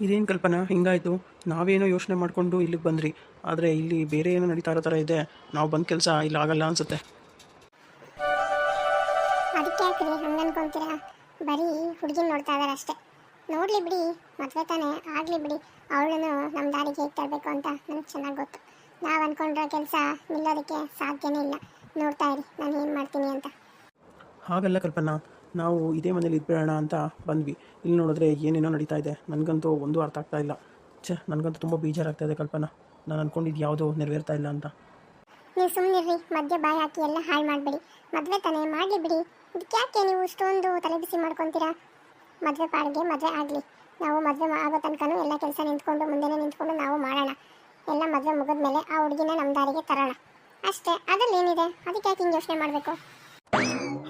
ಇದೇನು ಕಲ್ಪನಾ? ಹಿಂಗಾಯಿತು. ನಾವೇನೋ ಯೋಚನೆ ಮಾಡಿಕೊಂಡು ಇಲ್ಲಿಗೆ ಬಂದ್ರಿ. ಆದರೆ ಇಲ್ಲಿ ಬೇರೆ ಏನೋ ನಡೀತಾ ಇರೋ ಥರ ಇದೆ. ನಾವು ಬಂದ ಕೆಲಸ ಇಲ್ಲಿ ಆಗಲ್ಲ ಅನಿಸುತ್ತೆ. ಅದಕ್ಕೆ ಯಾಕ್ರಿ ಹಂಗೆ ಅನ್ಕೊಂತೀರಾ? ಬರೀ ಹುಡುಗಿನ ನೋಡ್ತಾ ಇದಾರೆ ಅಷ್ಟೇ. ನೋಡ್ಲಿ ಬಿಡಿ ಮದುವೆ ತಾನೇ. ಆಗಲಿ ಬಿಡಿ. ಅವಳನ್ನು ನಮ್ಮ ದಾರಿಗೆ ಹೇಗೆ ತರಬೇಕು ಅಂತ ನನಗೆ ಚೆನ್ನಾಗಿ ಗೊತ್ತು. ನಾವು ಅಂದ್ಕೊಂಡಿರೋ ಕೆಲಸ ನಿಲ್ಲೋದಕ್ಕೆ ಸಾಧ್ಯನೇ ಇಲ್ಲ. ನೋಡ್ತಾ ಇರಿ ನಾನು ಏನು ಮಾಡ್ತೀನಿ ಅಂತ. ಹಾಗಲ್ಲ ಕಲ್ಪನಾ. ನಾವು ಇದೇ ಮನೇಲಿ ಇದ್ಬಿಡೋಣ ಅಂತ ಬಂದ್ವಿ. ಇಲ್ಲಿ ನೋಡಿದ್ರೆ ಏನೇನೋ ನಡೀತಾ ಇದೆ. ನನಗಂತೂ ಒಂದು ಅರ್ಥ ಆಗ್ತಾ ಇಲ್ಲ. ಛೇ ನನಗಂತೂ ತುಂಬ ಬೇಜಾರಾಗ್ತಾ ಇದೆ ಕಲ್ಪನಾ. ನಾನು ಅನ್ಕೊಂಡಿದ್ದು ಯಾವುದು ನೆರವೇರ್ತಾ ಇಲ್ಲ ಅಂತ. ನೀವು ಸುಮ್ಮನಿರ್ರಿ ಮಧ್ಯ ಬಾಯಿ ಹಾಕಿ ಎಲ್ಲ ಹಾಳು ಮಾಡಬೇಡಿ. ಮದುವೆ ತಾನೇ ಮಾಡಲಿ ಬಿಡಿ. ಇದಕ್ಕೆ ಯಾಕೆ ನೀವು ಇಷ್ಟೊಂದು ತಲೆ ಬಿಸಿ ಮಾಡ್ಕೊತೀರಾ? ಮದುವೆ ಪಾಡಿಗೆ ಮದುವೆ ಆಗಲಿ. ನಾವು ಮದುವೆ ಆಗೋ ತನಕನೂ ಎಲ್ಲ ಕೆಲಸ ನಿಂತ್ಕೊಂಡು ಮುಂದೆನೇ ನಿಂತ್ಕೊಂಡು ನಾವು ಮಾಡೋಣ. ಎಲ್ಲ ಮದುವೆ ಮುಗಿದ್ಮೇಲೆ ಆ ಹುಡುಗಿನ ನಮ್ಮ ದಾರಿಗೆ ತರೋಣ. ಅಷ್ಟೇ. ಅದರಲ್ಲಿ ಏನಿದೆ ಅದಕ್ಕೆ ಯಾಕೆ ಹಿಂಗೆ ಯೋಚನೆ ಮಾಡಬೇಕು?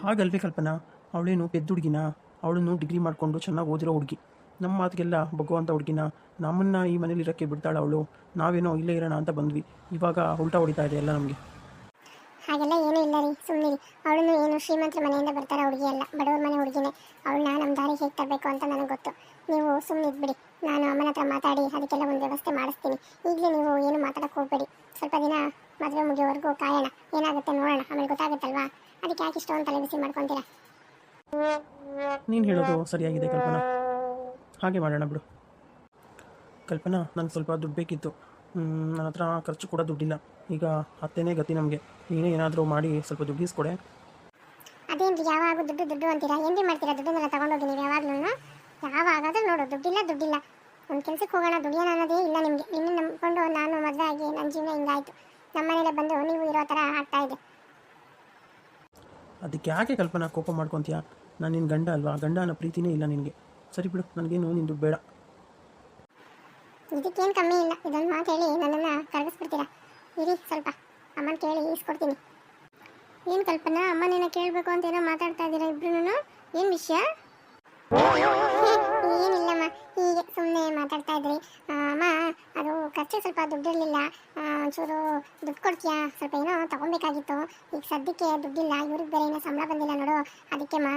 ಹಾಗಲ್ವೇ ಕಲ್ಪನಾ. ಅವಳೇನು ಪೆದ್ದ ಹುಡುಗಿನ? ಅವಳನ್ನು ಡಿಗ್ರಿ ಮಾಡಿಕೊಂಡು ಚೆನ್ನಾಗಿ ಓದಿರೋ ಹುಡುಗಿ. ನಮ್ಮ ಮಾತಿಗೆಲ್ಲ ಭಗವಂತ ಹುಡುಗಿನ? ನಮ್ಮನ್ನು ಈ ಮನೇಲಿ ಇರೋಕ್ಕೆ ಬಿಡ್ತಾಳೆ ಅವಳು? ನಾವೇನೋ ಇಲ್ಲೇ ಇರೋಣ ಅಂತ ಬಂದ್ವಿ. ಇವಾಗ ಉಲ್ಟಾ ಹೊಡಿತಾ ಇದೆ ಎಲ್ಲ ನಮಗೆ. ಹಾಗೆಲ್ಲ ಏನೂ ಇಲ್ಲ ರೀ ಸುಮ್ಮನೆ ಅವಳನ್ನು ಏನು ಶ್ರೀಮಂತರ ಮನೆಯಿಂದ ಬರ್ತಾರೆ ಹುಡುಗಿ ಅಲ್ಲ, ಬಡವರ ಮನೆ ಹುಡುಗಿನೇ. ಅವಳನ್ನ ನಮ್ಮ ದಾರಿ ಹೇಗೆ ತರಬೇಕು ಅಂತ ನನಗೆ ಗೊತ್ತು. ನೀವು ಸುಮ್ಮನೆ ಇದ್ಬಿಡಿ ನಾನು ಅಮ್ಮನ ಹತ್ರ ಮಾತಾಡಿ ಅದಕ್ಕೆಲ್ಲ ಒಂದು ವ್ಯವಸ್ಥೆ ಮಾಡಿಸ್ತೀನಿ. ಈಗಲೇ ನೀವು ಏನು ಮಾತಾಡಕ್ಕೆ ಹೋಗ್ಬೇಡಿ. ಸ್ವಲ್ಪ ದಿನ ಮದುವೆ ಮುಗಿಯೋವರೆಗೂ ಕಾಯೋಣ. ಏನಾಗುತ್ತೆ ನೋಡೋಣ. ಆಮೇಲೆ ಗೊತ್ತಾಗುತ್ತಲ್ವಾ? ಅದಕ್ಕೆ ಯಾಕೆ ಇಷ್ಟೊಂದು ಬಿಸಿ ಮಾಡ್ಕೊತೀರಾ? ನೀನು ಹೇಳೋದು ಸರಿಯಾಗಿದೆ ಕಲ್ಪನಾ. ಹಾಗೆ ಮಾಡೋಣ ಬಿಡು. ಕಲ್ಪನಾ ನನಗೆ ಸ್ವಲ್ಪ ದುಡ್ಡು ಬೇಕಿತ್ತು. ನನ್ನ ಹತ್ರ ಖರ್ಚು ಕೂಡ ದುಡ್ಡಿಲ್ಲ. ಈಗ ಅತ್ತೇನೇ ಗತಿ ನಮಗೆ. ನೀನೇ ಏನಾದರೂ ಮಾಡಿ ಸ್ವಲ್ಪ ದುಡ್ಡು ಇಸ್ಕೊಡೆ ಅದೇನ್ರಿ ಯಾವಾಗ ದುಡ್ಡು ದುಡ್ಡು ಅಂತೀರಾ? ಏನ್ರಿ ಮಾಡ್ತೀರಾ? ದುಡ್ಡನ್ನೆಲ್ಲ ತಗೊಂಡೋಗಿ ನೀವು ಯಾವಾಗ್ಲೂ ಯಾವಾಗಾದ್ರೂ ನೋಡು ದುಡ್ಡಿಲ್ಲ ದುಡ್ಡಿಲ್ಲ. ಒಂದು ಕೆಲ್ಸಕ್ಕೆ ಹೋಗೋಣ ದುಡಿಯೋಣ ಅನ್ನೋದೇ ಇಲ್ಲ ನಿಮಗೆ. ನಿನ್ನ ನಂಬ್ಕೊಂಡು ನಾನು ಮದುವೆ ಆಗಿ ನನ್ನ ಜೀವನ ಹಿಂಗಾಯ್ತು. ನಮ್ಮ ಮನೆಯಲ್ಲ ಬಂದು ನೀವು ಇರೋ ಥರ ಆಗ್ತಾ ಇದೆ. ಅದಕ್ಕೆ ಯಾಕೆ ಕಲ್ಪನಾ ಕೋಪ ಮಾಡ್ಕೊತೀಯಾ? ನಾನು ನಿನ್ನ ಗಂಡ ಅಲ್ವಾ? ಗಂಡ ಅನ್ನೋ ಪ್ರೀತಿನೇ ಇಲ್ಲ ನಿನಗೆ. ಸರಿ ಬಿಡು, ನನಗೇನು ನಿನ್ನ ದುಡ್ಡು ಬೇಡ. ಇದಕ್ಕೇನು ಕಮ್ಮಿ ಇಲ್ಲ. ಇದೊಂದು ಮಾತು ಹೇಳಿ ನನ್ನನ್ನು ಕರಗಿಸ್ಬಿಡ್ತೀರಾ? ಇರಿ, ಸ್ವಲ್ಪ. ಅಮ್ಮನ ಕೇಳಿ ಈಸ್ಕೊಡ್ತೀನಿ. ಏನು ಕಲ್ಪನಾ? ಅಮ್ಮನೇನ ಕೇಳಬೇಕು ಅಂತ ಏನೋ ಮಾತಾಡ್ತಾ ಇದ್ದೀರಾ ಇಬ್ರು ಏನು ವಿಷಯ? ಏನಿಲ್ಲಮ್ಮ. ಹೀಗೆ ಸುಮ್ಮನೆ ಮಾತಾಡ್ತಾ ಇದ್ರಿ. ಅಮ್ಮ, ಅದು ಖರ್ಚು ಸ್ವಲ್ಪ ದುಡ್ಡಿರಲಿಲ್ಲ. ಒಂಚೂರು ದುಡ್ಡು ಕೊಡ್ತೀಯಾ? ಸ್ವಲ್ಪ ಏನೋ ತಗೊಬೇಕಾಗಿತ್ತು ಈಗ ಸದ್ಯಕ್ಕೆ ದುಡ್ಡಿಲ್ಲ. ಇವ್ರಿಗೆ ಬೇರೆ ಏನೋ ಸಂಬಳ ಬಂದಿಲ್ಲ ನೋಡು. ಅದಕ್ಕೆಮ್ಮ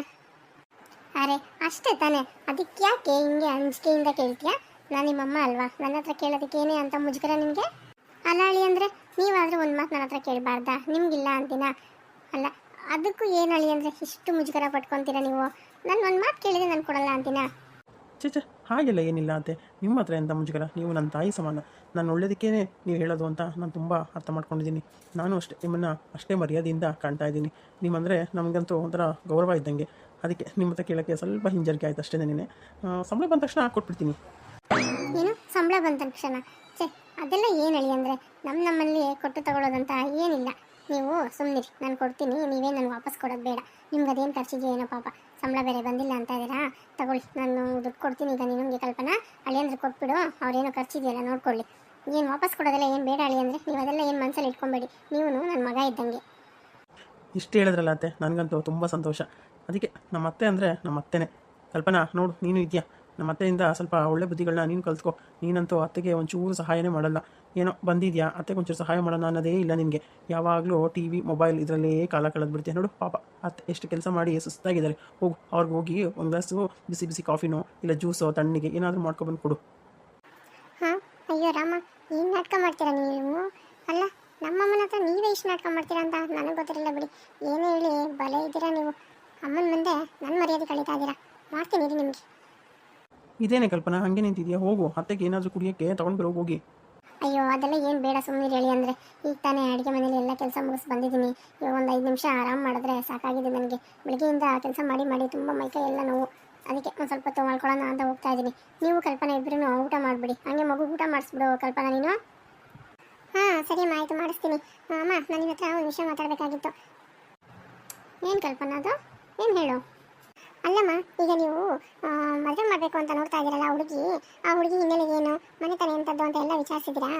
ಅರೆ, ಅಷ್ಟೇ ತಾನೇ. ಅದಕ್ಕೆ ಯಾಕೆ ಹಿಂಗೆ ಅಂಜಿಕೆಯಿಂದ ಕೇಳ್ತೀಯಾ? ನಾನು ನಿಮ್ಮಮ್ಮ ಅಲ್ವಾ? ನನ್ನ ಹತ್ರ ಏನೇ ಅಂತ ಮುಜುಗರ ನಿಮಗೆ? ಅಲಾಳಿ ಅಂದರೆ ನೀವಾದರೂ ಒಂದು ಮಾತು ನನ್ನ ಹತ್ರ ಕೇಳಬಾರ್ದಾ? ನಿಮಗಿಲ್ಲ ಅಂತೀನಾ? ಅಲ್ಲ, ಅದಕ್ಕೂ ಏನು ಅಳಿ ಅಂದರೆ ಇಷ್ಟು ಮುಜುಗರ ಪಟ್ಕೊತೀರಾ ನೀವು? ನಾನು ಒಂದು ಮಾತು ಕೇಳಿದ್ರೆ ನಾನು ಕೊಡಲ್ಲ ಅಂತೀನಾ? ಚೇ ಚೇ ಹಾಗೆಲ್ಲ ಏನಿಲ್ಲ ಅಂತೆ. ನಿಮ್ಮ ಹತ್ರ ಎಂಥ ಮುಜುಗರ? ನೀವು ನನ್ನ ತಾಯಿ ಸಮಾನ. ನಾನು ಒಳ್ಳೇದಕ್ಕೇ ನೀವು ಹೇಳೋದು ಅಂತ ನಾನು ತುಂಬ ಅರ್ಥ ಮಾಡ್ಕೊಂಡಿದ್ದೀನಿ. ನಾನು ಅಷ್ಟೇ ನಿಮ್ಮನ್ನು ಅಷ್ಟೇ ಮರ್ಯಾದೆಯಿಂದ ಕಾಣ್ತಾ ಇದ್ದೀನಿ. ನಿಮ್ಮಂದರೆ ನಮಗಂತೂ ಒಂಥರ ಗೌರವ ಇದ್ದಂಗೆ. ಅದಕ್ಕೆ ನಿಮ್ಮ ಹತ್ರ ಕೇಳೋಕ್ಕೆ ಸ್ವಲ್ಪ ಹಿಂಜರಿಕೆ ಆಯ್ತು ಅಷ್ಟೇ ನಿನ್ನೆ ಸಂಬಳ ಬಂದ ತಕ್ಷಣ ಕೊಟ್ಬಿಡ್ತೀನಿ. ಏನು? ಸಂಬಳ ಬಂದ ತಕ್ಷಣ? ಛೇ ಅದೆಲ್ಲ ಏನು ಹೇಳಿ ಅಂದರೆ? ನಮ್ಮ ನಮ್ಮಲ್ಲಿ ಕೊಟ್ಟು ತಗೊಳ್ಳೋದಂತ ಏನಿಲ್ಲ. ನೀವು ಸುಮ್ಮನಿರಿ ನಾನು ಕೊಡ್ತೀನಿ ನೀವೇ ನನಗೆ ವಾಪಸ್ ಕೊಡೋದು ಬೇಡ. ನಿಮ್ಗೆ ಅದೇನು ಖರ್ಚಿಗೆ ಏನೋ ಪಾಪ. ಸಂಬಳ ಬೇರೆ ಬಂದಿಲ್ಲ ಅಂತ ಇದ್ದೀರಾ? ತಗೊಳ್ಳಿ ನಾನು ದುಡ್ಡು ಕೊಡ್ತೀನಿ ಈಗ ನಿಮಗೆ ಕಲ್ಪನಾ? ಅಳಿಯಂದ್ರೆ ಕೊಟ್ಬಿಡು ಅವ್ರೇನೋ ಖರ್ಚಿದೆಯಲ್ಲ ನೋಡ್ಕೊಳ್ಳಿ. ಏನು ವಾಪಸ್ ಕೊಡೋದೆಲ್ಲ ಏನು ಬೇಡ ಅಳಿ ಅಂದರೆ? ನೀವು ಅದೆಲ್ಲ ಏನು ಮನಸ್ಸಲ್ಲಿ ಇಟ್ಕೊಬೇಡಿ. ನೀವು ನನ್ನ ಮಗ ಇದ್ದಂಗೆ. ಇಷ್ಟು ಹೇಳಿದ್ರಲ್ಲ ಅತ್ತೆ ನನಗಂತೂ ತುಂಬ ಸಂತೋಷ. ಅದಕ್ಕೆ ನಮ್ಮ ಅತ್ತೆ ಅಂದರೆ ನಮ್ಮ ಅತ್ತೆನೇ ಕಲ್ಪನಾ, ನೋಡು, ನೀನು ಇದೆಯಾ? ನಮ್ಮ ಅತ್ತೆಯಿಂದ ಸ್ವಲ್ಪ ಒಳ್ಳೆ ಬುದ್ಧಿಗಳನ್ನ ನೀನು ಕಲ್ತ್ಕೊ. ನೀನಂತೂ ಅತ್ತೆಗೆ ಒಂಚೂರು ಸಹಾಯನೇ ಮಾಡಲ್ಲ. ಏನೋ, ಬಂದಿದ್ಯಾ? ಅತ್ತೆಗೆ ಒಂಚೂರು ಸಹಾಯ ಮಾಡೋಣ ಅನ್ನೋದೇ ಇಲ್ಲ ನಿನಗೆ. ಯಾವಾಗಲೂ ಟಿ ವಿ ಮೊಬೈಲ್ ಇದರಲ್ಲೇ ಕಾಲ ಕಳೆದು ಬಿಡ್ತೀಯ ನೋಡು, ಪಾಪ. ಅತ್ತೆ ಎಷ್ಟು ಕೆಲಸ ಮಾಡಿ ಸುಸ್ತಾಗಿದ್ದಾರೆ. ಹೋಗು, ಅವ್ರಿಗೆ ಹೋಗಿ ಒಂದು ಗ್ಲಾಸು ಬಿಸಿ ಬಿಸಿ ಕಾಫಿನೋ ಇಲ್ಲ ಜ್ಯೂಸೋ ತಣ್ಣಿಗೆ ಏನಾದರೂ ಮಾಡ್ಕೊಬಂದು ಕೊಡು. ಹಾಂ, ಅಯ್ಯೋ ರಾಮ, ಏನು ನಾಟಕ ಮಾಡ್ತೀರಾ ನೀವು? ಅಲ್ಲ, ನಮ್ಮಮ್ಮನ ಹತ್ರ ನೀವೇ ಇಷ್ಟು ನಾಟಕ ಮಾಡ್ತೀರಾ ಅಂತ ನನಗೆ ಗೊತ್ತಿರಲ್ಲ ಬಿಡಿ. ಏನೇ ಹೇಳಿ, ಬಲೆ ಇದ್ದೀರಾ ನೀವು? ಅಮ್ಮನ ಮುಂದೆ ನನ್ನ ಮರ್ಯಾದೆ ಕಳೀತಾ ಇದ್ದೀರಾ? ಮಾಡ್ತೀನಿ ಇದು ನಿಮಗೆ. ಇದೇನೇ ಕಲ್ಪನಾ ಹಾಗೆ ನಿಂತಿದ್ಯಾ? ಹೋಗು ಅತ್ತೆಗೆ ಏನಾದರೂ ಕುಡಿಯೋಕ್ಕೆ ತಗೊಂಡು ಬರೋ ಹೋಗಿ. ಅಯ್ಯೋ ಅದೆಲ್ಲ ಏನು ಬೇಡ ಸುಮ್ಮನೆ ಹೇಳಿ ಅಂದರೆ. ಈಗ ತಾನೇ ಅಡುಗೆ ಮನೇಲಿ ಎಲ್ಲ ಕೆಲಸ ಮುಗಿಸಿ ಬಂದಿದ್ದೀನಿ. ಇವಾಗ ಒಂದು ಐದು ನಿಮಿಷ ಆರಾಮ್ ಮಾಡಿದ್ರೆ ಸಾಕಾಗಿದೆ ನನಗೆ. ಬೆಳಗ್ಗೆಯಿಂದ ಕೆಲಸ ಮಾಡಿ ಮಾಡಿ ತುಂಬ ಮೈಕೈ ಎಲ್ಲ ನೋವು. ಅದಕ್ಕೆ ಒಂದು ಸ್ವಲ್ಪ ಹೊತ್ತು ಮಲ್ಕೊಳ್ಳೋಣ ಅಂತ ಹೋಗ್ತಾ ಇದ್ದೀನಿ. ನೀವು ಕಲ್ಪನೆ ಇಬ್ಬರೂ ಊಟ ಮಾಡಿಬಿಡಿ. ಹಂಗೆ ಮಗು ಊಟ ಮಾಡಿಸ್ಬಿಡು ಕಲ್ಪನಾ ನೀನು. ಹಾಂ ಸರಿ ಅಮ್ಮ ಆಯಿತು ಮಾಡಿಸ್ತೀನಿ. ಅಮ್ಮ ನಾನು ನಿಮ್ಮ ಹತ್ರ ಒಂದು ವಿಷಯ ಮಾತಾಡಬೇಕಾಗಿತ್ತು. ಏನು ಕಲ್ಪನಾ ಅದು? ಏನು ಹೇಳು? ಅಲ್ಲಮ್ಮ, ಈಗ ನೀವು ಮದುವೆ ಮಾಡಬೇಕು ಅಂತ ನೋಡ್ತಾ ಇದ್ದೀರಲ್ಲ ಹುಡುಗಿ, ಆ ಹುಡುಗಿ ಹಿನ್ನೆಲೆ ಏನು ಮನೆತನ ಎಂಥದ್ದು ಅಂತ ಎಲ್ಲ ವಿಚಾರಿಸಿದ್ದೀರಾ?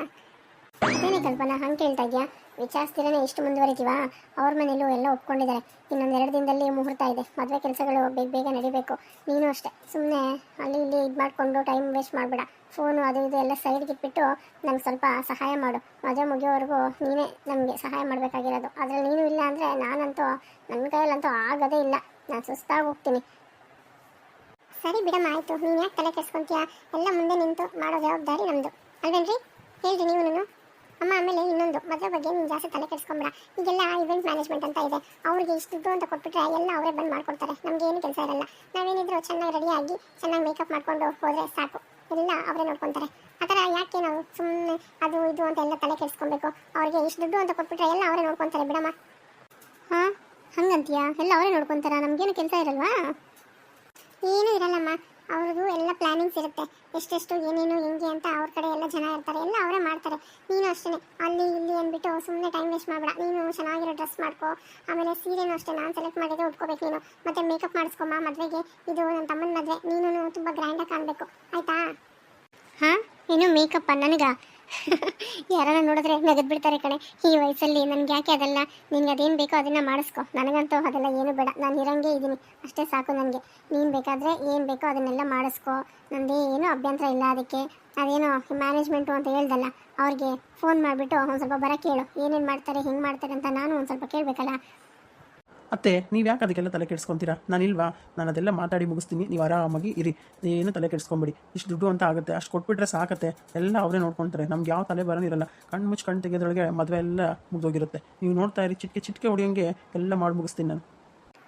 ಅದೇನೇ ಕಲ್ಪನಾ ಹಂಗೆ ಕೇಳ್ತಾ ಇದೆಯಾ? ವಿಚಾರಿಸ್ತಿರೇ ಇಷ್ಟು ಮುಂದುವರಿತೀವಾ? ಅವ್ರ ಮನೇಲೂ ಎಲ್ಲ ಒಪ್ಕೊಂಡಿದ್ದಾರೆ ಇನ್ನೊಂದು ಎರಡು ದಿನದಲ್ಲಿ ಮುಹೂರ್ತ ಇದೆ. ಮದುವೆ ಕೆಲಸಗಳು ಬೇಗ ಬೇಗ ನಡಿಬೇಕು. ನೀನು ಅಷ್ಟೇ. ಸುಮ್ಮನೆ ಅಲ್ಲಿ ಇಲ್ಲಿ ಇದು ಮಾಡಿಕೊಂಡು ಟೈಮ್ ವೇಸ್ಟ್ ಮಾಡಬೇಡ. ಫೋನು ಅದು ಇದು ಎಲ್ಲ ಸೈಡ್ಗೆ ಇಟ್ಬಿಟ್ಟು ನಮ್ಗೆ ಸ್ವಲ್ಪ ಸಹಾಯ ಮಾಡು. ಮದುವೆ ಮುಗಿಯೋವರೆಗೂ ನೀನೇ ನಮಗೆ ಸಹಾಯ ಮಾಡಬೇಕಾಗಿರೋದು. ಅದರಲ್ಲಿ ನೀನು ಇಲ್ಲ ಅಂದರೆ ನಾನಂತೂ ನನ್ನ ಕೈಯಲ್ಲಂತೂ ಆಗೋದೇ ಇಲ್ಲ. ನಾನು ಸುಸ್ತಾಗಿ ಹೋಗ್ತೀನಿ. ಸರಿ ಬಿಡಮ್ಮ, ಆಯಿತು. ನೀನು ಯಾಕೆ ತಲೆ ಕೆಡ್ಸ್ಕೊಂತೀಯ? ಎಲ್ಲ ಮುಂದೆ ನಿಂತು ಮಾಡೋ ಜವಾಬ್ದಾರಿ ನಮ್ಮದು ಅಲ್ವೇನ್ರಿ? ಹೇಳ್ರಿ ನೀವು ಅಮ್ಮ ಆಮೇಲೆ ಇನ್ನೊಂದು. ಮದುವೆ ಬಗ್ಗೆ ನೀನು ಜಾಸ್ತಿ ತಲೆ ಕೆಡ್ಸ್ಕೊಂಬಿಡ. ಈಗೆಲ್ಲ ಇವೆಂಟ್ ಮ್ಯಾನೇಜ್ಮೆಂಟ್ ಅಂತ ಇದೆ. ಅವ್ರಿಗೆ ಇಷ್ಟು ದುಡ್ಡು ಅಂತ ಕೊಟ್ಬಿಟ್ರೆ ಎಲ್ಲ ಅವರೇ ಬಂದು ಮಾಡ್ಕೊಡ್ತಾರೆ. ನಮ್ಗೆ ಏನು ಕೆಲಸ ಇರಲ್ಲ. ನಾವೇನಿದ್ರು ಚೆನ್ನಾಗಿ ರೆಡಿಯಾಗಿ ಚೆನ್ನಾಗಿ ಮೇಕಪ್ ಮಾಡ್ಕೊಂಡು ಹೋದ್ರೆ ಸಾಕು. ಎಲ್ಲ ಅವರೇ ನೋಡ್ಕೊತಾರೆ. ಆ ಥರ ಯಾಕೆ ನಾವು ಸುಮ್ಮನೆ ಅದು ಇದು ಅಂತ ಎಲ್ಲ ತಲೆ ಕೆಡಿಸ್ಕೊಬೇಕು? ಅವ್ರಿಗೆ ಇಷ್ಟು ದುಡ್ಡು ಅಂತ ಕೊಟ್ಬಿಟ್ರೆ ಎಲ್ಲ ಅವರೇ ನೋಡ್ಕೊತಾರೆ ಬಿಡಮ್ಮ. ಹಾಂ ಹಂಗಂತೀಯಾ? ಎಲ್ಲ ಅವರೇ ನೋಡ್ಕೊತಾರ? ನಮಗೇನು ಕೆಲಸ ಇರಲ್ವಾ? ಏನೂ ಇರಲ್ಲಮ್ಮ. ಅವ್ರದ್ದು ಎಲ್ಲ ಪ್ಲಾನಿಂಗ್ಸ್ ಇರುತ್ತೆ. ಎಷ್ಟೆಷ್ಟು ಏನೇನು ಹೆಂಗೆ ಅಂತ ಅವ್ರ ಕಡೆ ಎಲ್ಲ ಜನ ಇರ್ತಾರೆ. ಎಲ್ಲ ಅವರೇ ಮಾಡ್ತಾರೆ. ನೀನು ಅಷ್ಟೇ ಅಲ್ಲಿ ಇಲ್ಲಿ ಅಂದ್ಬಿಟ್ಟು ಸುಮ್ಮನೆ ಟೈಮ್ ವೇಸ್ಟ್ ಮಾಡಬೇಡ. ನೀನು ಚೆನ್ನಾಗಿರೋ ಡ್ರೆಸ್ ಮಾಡ್ಕೋ. ಆಮೇಲೆ ಸೀರೆನೂ ಅಷ್ಟೇ. ನಾನು ಸೆಲೆಕ್ಟ್ ಮಾಡಿದ್ರೆ ಉಟ್ಕೋಬೇಕು ನೀನು. ಮತ್ತೆ ಮೇಕಪ್ ಮಾಡಿಸ್ಕೊಮ್ಮ. ಮದುವೆಗೆ ಇದು ನನ್ನ ತಮ್ಮನ ಮದುವೆ. ನೀನು ತುಂಬ ಗ್ರ್ಯಾಂಡಾಗಿ ಕಾಣಬೇಕು. ಆಯಿತಾ? ಹಾಂ? ಏನು ಮೇಕಪ್ಪ ನನಗ? ಯಾರನ್ನ ನೋಡಿದ್ರೆ ನಗದ್ ಬಿಡ್ತಾರೆ ಕಣೆ. ಈ ವಯಸ್ಸಲ್ಲಿ ನನ್ಗೆ ಯಾಕೆ ಅದೆಲ್ಲ? ನಿನ್ಗೆ ಅದೇನು ಬೇಕೋ ಅದನ್ನ ಮಾಡಿಸ್ಕೊ. ನನಗಂತೂ ಅದೆಲ್ಲ ಏನು ಬೇಡ. ನಾನು ಇರಂಗೆ ಇದ್ದೀನಿ. ಅಷ್ಟೇ ಸಾಕು ನನಗೆ. ನೀನು ಬೇಕಾದರೆ ಏನು ಬೇಕೋ ಅದನ್ನೆಲ್ಲ ಮಾಡಿಸ್ಕೊ. ನಂದೇ ಏನೂ ಅಭ್ಯಂತರ ಇಲ್ಲ ಅದಕ್ಕೆ. ಅದೇನೋ ಮ್ಯಾನೇಜ್ಮೆಂಟು ಅಂತ ಹೇಳ್ದಲ್ಲ. ಅವ್ರಿಗೆ ಫೋನ್ ಮಾಡಿಬಿಟ್ಟು ಒಂದು ಸ್ವಲ್ಪ ಬರೋಕ್ಕೆ ಹೇಳು ಏನೇನು ಮಾಡ್ತಾರೆ, ಹೆಂಗೆ ಮಾಡ್ತಾರೆ ಅಂತ ನಾನು ಒಂದು ಸ್ವಲ್ಪ ಕೇಳಬೇಕಲ್ಲ? ಅತ್ತೆ, ನೀವು ಯಾಕೆ ಅದಕ್ಕೆಲ್ಲ ತಲೆ ಕೆಡಿಸ್ಕೊತೀರಾ? ನಾನಿಲ್ವಾ ನಾನು ಅದೆಲ್ಲ ಮಾತಾಡಿ ಮುಗಿಸ್ತೀನಿ. ನೀವು ಆರಾಮಾಗಿ ಇರಿ. ಏನು ತಲೆ ಕೆಡಿಸ್ಕೊಂಬಿಡಿ. ಇಷ್ಟು ದುಡ್ಡು ಅಂತ ಆಗುತ್ತೆ. ಅಷ್ಟು ಕೊಟ್ಬಿಟ್ರೆ ಸಾಕತ್ತೆ. ಎಲ್ಲ ಅವರೇ ನೋಡ್ಕೊಳ್ತಾರೆ ನಮ್ಗೆ ಯಾವ ತಲೆ ಬರೋನಿರಲ್ಲ ಕಣ್ಣು ಮುಚ್ಚು ಕಣ್ಣು ತೆಗೆದ್ರೊಳಗೆ ಮದುವೆ ಎಲ್ಲ ಮುಗಿದೋಗಿರುತ್ತೆ. ನೀವು ನೋಡ್ತಾ ಇರಿ. ಚಿಟ್ಕೆ ಚಿಟ್ಕೆ ಹೊಡಿಯೋಂಗೆ ಎಲ್ಲ ಮಾಡಿ ಮುಗಿಸ್ತೀನಿ ನಾನು.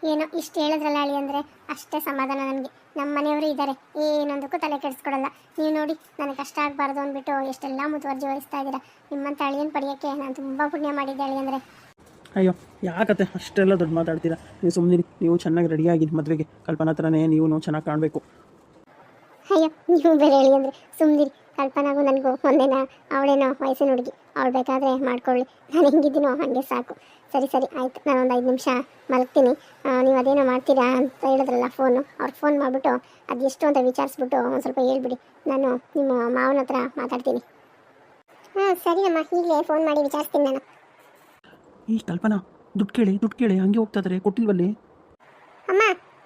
ಏನೋ ಇಷ್ಟು ಹೇಳಿದ್ರಲ್ಲ ಅಳಿ ಅಂದರೆ ಅಷ್ಟೇ ಸಮಾಧಾನ ನನಗೆ ನಮ್ಮ ಮನೆಯವರು ಇದ್ದಾರೆ ಏನೊಂದಕ್ಕೂ ತಲೆ ಕೆಡಿಸ್ಕೊಡಲ್ಲ. ನೀವು ನೋಡಿ, ನನಗೆ ಕಷ್ಟ ಆಗಬಾರ್ದು ಅಂದ್ಬಿಟ್ಟು ಎಷ್ಟೆಲ್ಲ ಮುತುವರ್ಜಿ ವಹಿಸ್ತಾ ಇದ್ದೀರಾ. ನಿಮ್ಮಂತ ಅಳಿಯನ್ನು ಪಡೆಯೋಕ್ಕೆ ನಾನು ತುಂಬ ಪುಣ್ಯ ಮಾಡಿದ್ದೆ ಅಳಿ ಅಂದರೆ. ಅಯ್ಯೋ, ಯಾಕತ್ತೆ? ಅಷ್ಟೆಲ್ಲ ದೊಡ್ಡ ಮಾತಾಡ್ತೀರಾ? ನೀವು ಸುಮ್ಮನೆ ನೀವು ಚೆನ್ನಾಗಿ ರೆಡಿಯಾಗಿ ಮದುವೆಗೆ. ಕಲ್ಪನಾ ಥರನೇ ನೀವು ಚೆನ್ನಾಗಿ ಕಾಣಬೇಕು. ಅಯ್ಯೋ, ನೀವು ಬೇರೆ ಹೇಳಿ ಅಂದರೆ ಸುಮ್ಮನಿರಿ ಕಲ್ಪನಾಗೂ ನನಗೂ ಒಂದೇನ, ಅವಳೇನೋ ವಯಸ್ಸಿನ ಹುಡುಗಿ. ಅವಳು ಬೇಕಾದರೆ ಮಾಡ್ಕೊಳ್ಳಿ. ನಾನು ಹೆಂಗಿದ್ದೀನೋ ಹಾಗೆ ಸಾಕು. ಸರಿ ಸರಿ, ಆಯ್ತು. ನಾನು ಒಂದು ಐದು ನಿಮಿಷ ಮಲಗ್ತೀನಿ. ನೀವು ಅದೇನೋ ಮಾಡ್ತೀರಾ ಅಂತ ಹೇಳಿದ್ರಲ್ಲ ಫೋನು. ಅವ್ರು ಫೋನ್ ಮಾಡಿಬಿಟ್ಟು ಅದು ಎಷ್ಟು ಅಂತ ವಿಚಾರಿಸ್ಬಿಟ್ಟು ಒಂದು ಸ್ವಲ್ಪ ಹೇಳ್ಬಿಡಿ. ನಾನು ನಿಮ್ಮ ಮಾವನ ಹತ್ರ ಮಾತಾಡ್ತೀನಿ. ಹಾಂ ಸರಿ ಅಮ್ಮ, ಈಗಲೇ ಫೋನ್ ಮಾಡಿ ವಿಚಾರಿಸ್ತೀನಿ ನಾನು. ಈ ಕಲ್ಪನಾ ದುಡ್ಡು ಕೇಳಿ ದುಡ್ಡು ಕೇಳಿ ಹಂಗೆ ಹೋಗ್ತಾ ಇದಾರೆ ಕೊಟ್ಟಿಲ್ವಲ್ಲಿ? ಅಮ್ಮ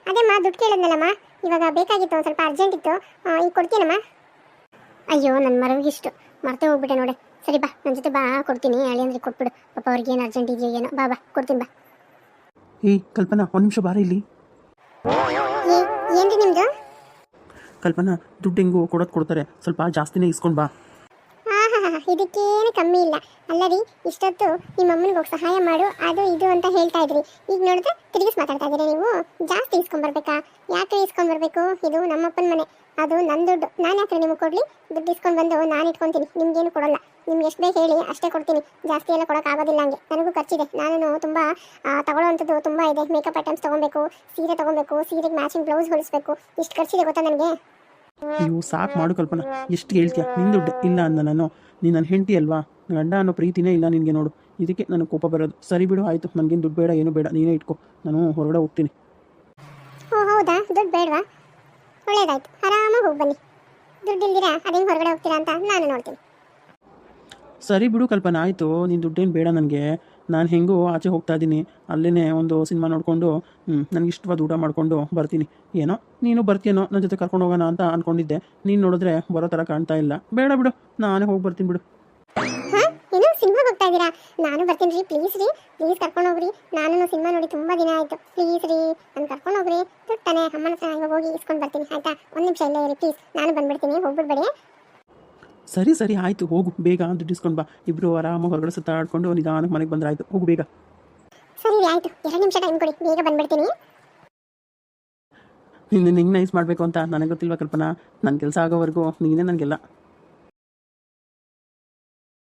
ಅದೇಮ್ಮ ದುಡ್ಡು ಕೇಳಿದ್ನಲ್ಲಮ್ಮ? ಇವಾಗ ಬೇಕಾಗಿತ್ತು ಒಂದು ಸ್ವಲ್ಪ ಅರ್ಜೆಂಟ್ ಇತ್ತು. ಈಗ ಕೊಡ್ತೀನಮ್ಮ? ಅಯ್ಯೋ ನನ್ನ ಮರವಿಗಿಷ್ಟು ಮರ್ತೇ ಹೋಗ್ಬಿಟ್ಟೆ ನೋಡಿ. ಸರಿ ಬಾ ನನ್ನ ಜೊತೆ ಬಾ ಕೊಡ್ತೀನಿ. ಅಳಿಯಂದ್ರೆ ಕೊಟ್ಬಿಡು. ಪಾಪ ಅವ್ರಿಗೆ ಏನು ಅರ್ಜೆಂಟ್ ಇದೆಯೋ ಏನೋ. ಬಾ ಬಾ ಕೊಡ್ತೀನಿ ಬಾ. ಏಯ್ ಕಲ್ಪನಾ ಒಂದು ನಿಮಿಷ ಬಾರ ಇಲ್ಲಿ. ಏ ಏನ್ರಿ ನಿಮ್ಮದು ಕಲ್ಪನಾ ದುಡ್ಡು ಹೆಂಗೋ ಕೊಡೋದು ಕೊಡ್ತಾರೆ. ಸ್ವಲ್ಪ ಜಾಸ್ತಿನೇ ಇಸ್ಕೊಂಡು ಬಾ. ಇದಕ್ಕೇನು ಕಮ್ಮಿ ಇಲ್ಲ. ಅಲ್ಲರಿ, ಇಷ್ಟೊತ್ತು ನಿಮ್ಮ ಅಮ್ಮನಿಗೆ ಹೋಗಿ ಸಹಾಯ ಮಾಡು, ಅದು ಇದು ಅಂತ ಹೇಳ್ತಾ ಇದ್ರಿ. ಈಗ ನೋಡಿದ್ರೆ ತಿರುಗಿಸ್ ಮಾತಾಡ್ತಾ ಇದ್ದೀರಿ ನೀವು. ಜಾಸ್ತಿ ಇಸ್ಕೊಂಡ್ಬರ್ಬೇಕಾ ಯಾಕೆ ಇಸ್ಕೊಂಡ್ಬರ್ಬೇಕು ಇದು ನಮ್ಮಪ್ಪನ ಮನೆ. ಅದು ನನ್ನ ದುಡ್ಡು. ನಾನು ಯಾಕೆ ನಿಮಗೆ ಕೊಡಲಿ? ದುಡ್ಡು ಇಸ್ಕೊಂಡು ಬಂದು ನಾನು ಇಟ್ಕೊತೀನಿ. ನಿಮ್ಗೇನು ಕೊಡಲ್ಲ. ನಿಮ್ಗೆ ಎಷ್ಟು ಬೇಕು ಹೇಳಿ ಅಷ್ಟೇ ಕೊಡ್ತೀನಿ. ಜಾಸ್ತಿ ಎಲ್ಲ ಕೊಡೋಕ್ಕಾಗೋದಿಲ್ಲ ಹಂಗೆ. ನನಗೂ ಖರ್ಚಿದೆ. ನಾನು ತುಂಬ ತಗೊಳ್ಳೋವಂಥದ್ದು ತುಂಬ ಇದೆ. ಮೇಕಪ್ ಐಟಮ್ಸ್ ತೊಗೊಬೇಕು ಸೀರೆ ತೊಗೊಬೇಕು ಸೀರೆಗೆ ಮ್ಯಾಚಿಂಗ್ ಬ್ಲೌಸ್ ಹೊಲಿಸ್ಬೇಕು. ಇಷ್ಟು ಖರ್ಚಿದೆ ಗೊತ್ತಾ ನನಗೆ? ನೀವು ಸಾಕು ಮಾಡು ಕಲ್ಪನಾ. ಎಷ್ಟು ಹೇಳ್ತೀಯ? ನಿನ್ನ ದುಡ್ಡು. ಇಲ್ಲ ಅಂದ ನಾನು. ನೀನು ನನ್ನ ಹೆಂಡತಿ ಅಲ್ವಾ? ಗಂಡ ಅನ್ನೋ ಪ್ರೀತಿನೇ ಇಲ್ಲ ನಿನಗೆ ನೋಡು. ಇದಕ್ಕೆ ನನಗೆ ಕೋಪ ಬರೋದು. ಸರಿ ಬಿಡು ಆಯಿತು. ನನಗೇನು ದುಡ್ಡು ಬೇಡ ಏನು ಬೇಡ. ನೀನೇ ಇಟ್ಕೊ. ನಾನು ಹೊರಗಡೆ ಹೋಗ್ತೀನಿ. ಓ ಹೌದಾ? ದುಡ್ಡು ಬೇಡವಾ? ಒಳ್ಳೇದಾಯ್ತು. ಆರಾಮಾಗಿ ಹೋಗಿ ಬನ್ನಿ. ದುಡ್ಡು ಇಲ್ದಿರಾ? ಅದೇನು ಹೊರಗಡೆ ಹೋಗ್ತೀರಾ ಅಂತ ನಾನು ನೋಡ್ತೀನಿ. ಸರಿ ಬಿಡು ಕಲ್ಪನಾ ಆಯಿತು. ನೀನು ದುಡ್ಡೇನು ಬೇಡ ನನಗೆ. ನಾನು ಹೆಂಗೂ ಆಚೆ ಹೋಗ್ತಾ ಇದ್ದೀನಿ. ಅಲ್ಲೇ ಒಂದು ಸಿನಿಮಾ ನೋಡಿಕೊಂಡು ನನಗೆ ಇಷ್ಟವಾದ ಊಟ ಮಾಡಿಕೊಂಡು ಬರ್ತೀನಿ. ಏನೋ, ನೀನು ಬರ್ತೀನೋ ನನ್ನ ಜೊತೆ ಕರ್ಕೊಂಡು ಹೋಗೋಣ ಅಂತ ಅಂದ್ಕೊಂಡಿದ್ದೆ ನೀನು ನೋಡಿದ್ರೆ ಬರೋ ಥರ ಕಾಣ್ತಾ ಇಲ್ಲ. ಬೇಡ ಬಿಡು, ನಾನೇ ಹೋಗಿ ಬರ್ತೀನಿ ಬಿಡು. ಏನು ಸಿನಿಮಾಗೆ ಹೋಗ್ತಾ ಇದ್ದೀರಾ? ನಾನು ಬರ್ತೀನಿ ರೀ ಪ್ಲೀಸ್ ರೀ ಪ್ಲೀಸ್ ಕರ್ಕೊಂಡು ಹೋಗ್ರಿ. ನಾನು ಸಿನಿಮಾ ನೋಡಿ ತುಂಬ ದಿನ ಆಯಿತು. ಪ್ಲೀಸ್ ರೀ, ನಾನು ಕರ್ಕೊಂಡು ಹೋಗ್ರಿ. ದುಡ್ಡು ಅಮ್ಮನ ಹತ್ರ ಹೋಗಿ ಇಸ್ಕೊಂಡು ಬರ್ತೀನಿ, ಆಯಿತಾ? ಒಂದು ನಿಮಿಷ ಇಲ್ಲೇ ಇರಿ ಪ್ಲೀಸ್ ನಾನು ಬಂದ್ಬಿಡ್ತೀನಿ, ಹೋಗ್ಬಿಡ್ಬೇಡಿ. ಸರಿ ಸರಿ ಆಯಿತು ಹೋಗು ಬೇಗ ಅಂತ ಇಸ್ಕೊಂಡು ಬಾ. ಇಬ್ಬರು ಆರಾಮಾಗಿ ಹೊರಗಡೆ ಸುತ್ತಾಡ್ಕೊಂಡು ನಿಧಾನಕ್ಕೆ ಮನೆಗೆ ಬಂದ್ರೆ ಆಯಿತು ಹೋಗು ಬೇಗ. ಸರಿ ಆಯಿತು. ಎರಡು ನಿಮಿಷ ಟೈಮ್ ಕೊಡಿ. ಬೇಗ ಬಂದ್ಬಿಡ್ತೀನಿ. ನಿನ್ನ ನಿಂಗೆ ನೈಸ್ ಮಾಡಬೇಕು ಅಂತ ನನಗೆ ಗೊತ್ತಿಲ್ವಾ ಕಲ್ಪನಾ? ನನ್ನ ಕೆಲಸ ಆಗೋವರೆಗೂ ನೀನೇ ನನಗೆಲ್ಲ